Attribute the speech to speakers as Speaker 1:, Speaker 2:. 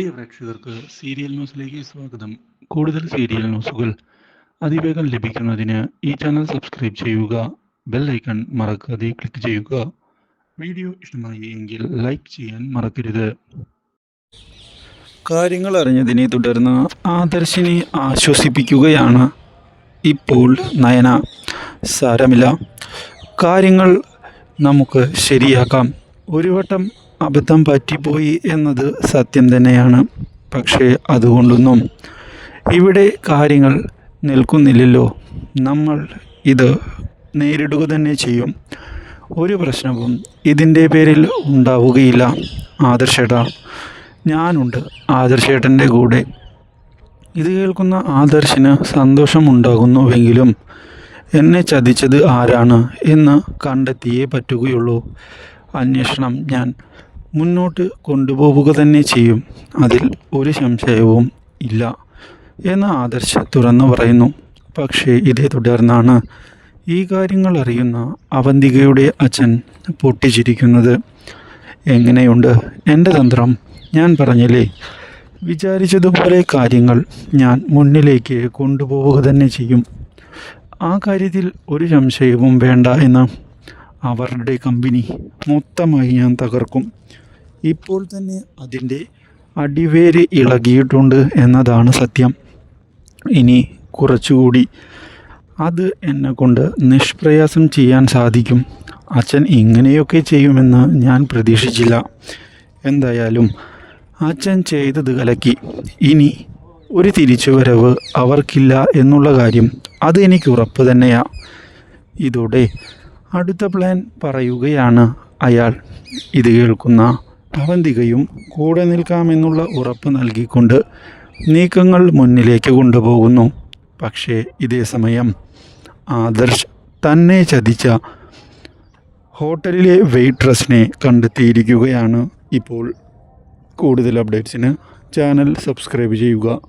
Speaker 1: പ്രിയ പ്രേക്ഷകർക്ക് സീരിയൽ ന്യൂസിലേക്ക് സ്വാഗതം. കൂടുതൽ സീരിയൽ ന്യൂസുകൾ അതിവേഗം ലഭിക്കുന്നതിന് ഈ ചാനൽ സബ്സ്ക്രൈബ് ചെയ്യുക ബെൽ ഐക്കൺ മറക്കാതെ ക്ലിക്ക് ചെയ്യുക. വീഡിയോ ഇഷ്ടമായി എങ്കിൽ ലൈക്ക് ചെയ്യാൻ മറക്കരുത്. കാര്യങ്ങൾ അറിഞ്ഞതിനെ തുടർന്ന് ആദർശിനെ ആശ്വസിപ്പിക്കുകയാണ് ഇപ്പോൾ നയന. സാരമില്ല. കാര്യങ്ങൾ നമുക്ക് ശരിയാക്കാം. ഒരു വട്ടം അബദ്ധം പറ്റിപ്പോയി എന്നത് സത്യം തന്നെയാണ്. പക്ഷേ അതുകൊണ്ടൊന്നും ഇവിടെ കാര്യങ്ങൾ നിൽക്കുന്നില്ലല്ലോ. നമ്മൾ ഇത് നേരിടുക തന്നെ ചെയ്യും. ഒരു പ്രശ്നവും ഇതിന്റെ പേരിൽ ഉണ്ടാവുകയില്ല. ആദർശേട്ടാ ഞാനുണ്ട് ആദർശേട്ടന്റെ കൂടെ. ഇത് കേൾക്കുന്ന ആദർശിന് സന്തോഷമുണ്ടാകുന്നുവെങ്കിലും എന്നെ ചതിച്ചത് ആരാണ് എന്ന് കണ്ടെത്തിയേ പറ്റുകയുള്ളൂ. അന്വേഷണം ഞാൻ മുന്നോട്ട് കൊണ്ടുപോവുക തന്നെ ചെയ്യും. അതിൽ ഒരു സംശയവും ഇല്ല എന്ന് ആദർശ് തുറന്നു പറയുന്നു. പക്ഷേ ഇതേ തുടർന്നാണ് ഈ കാര്യങ്ങൾ അറിയുന്ന അവന്തികയുടെ അച്ഛൻ പൊട്ടിച്ചിരിക്കുന്നത്. എങ്ങനെയുണ്ട് എന്റെ തന്ത്രം? ഞാൻ പറഞ്ഞില്ലേ? വിചാരിച്ചതുപോലെ കാര്യങ്ങൾ ഞാൻ മുന്നിലേക്ക് കൊണ്ടുപോവുക തന്നെ ചെയ്യും. ആ കാര്യത്തിൽ ഒരു സംശയവും വേണ്ട എന്ന് അവരുടെ കമ്പനി മൊത്തമായി ഞാൻ തകർക്കും. ഇപ്പോൾ തന്നെ അതിന്റെ അടിവേര് ഇളകിയിട്ടുണ്ട് എന്നതാണ് സത്യം. ഇനി കുറച്ചുകൂടി അത് എന്നെ കൊണ്ട് നിഷ്പ്രയാസം ചെയ്യാൻ സാധിക്കും. അച്ഛൻ ഇങ്ങനെയൊക്കെ ചെയ്യുമെന്ന് ഞാൻ പ്രതീക്ഷിച്ചില്ല. എന്തായാലും അച്ഛൻ ചെയ്തത് കലക്കി. ഇനി ഒരു തിരിച്ചുവരവ് അവർക്കില്ല എന്നുള്ള കാര്യം അത് എനിക്ക് ഉറപ്പ് തന്നെയാണ് ഇതോടെ അടുത്ത പ്ലാൻ പറയുകയാണ് അയാൾ. ഇത് കേൾക്കുന്ന അവന്തികയും കൂടെ നിൽക്കാമെന്നുള്ള ഉറപ്പ് നൽകിക്കൊണ്ട് നീക്കങ്ങൾ മുന്നിലേക്ക് കൊണ്ടുപോകുന്നു. പക്ഷേ ഇതേ സമയം ആദർശ് തന്നെ ചതിച്ച ഹോട്ടലിലെ വെയിട്രസിനെ കണ്ടെത്തിയിരിക്കുകയാണ്. ഇപ്പോൾ കൂടുതൽ അപ്ഡേറ്റ്സിന് ചാനൽ സബ്സ്ക്രൈബ് ചെയ്യുക.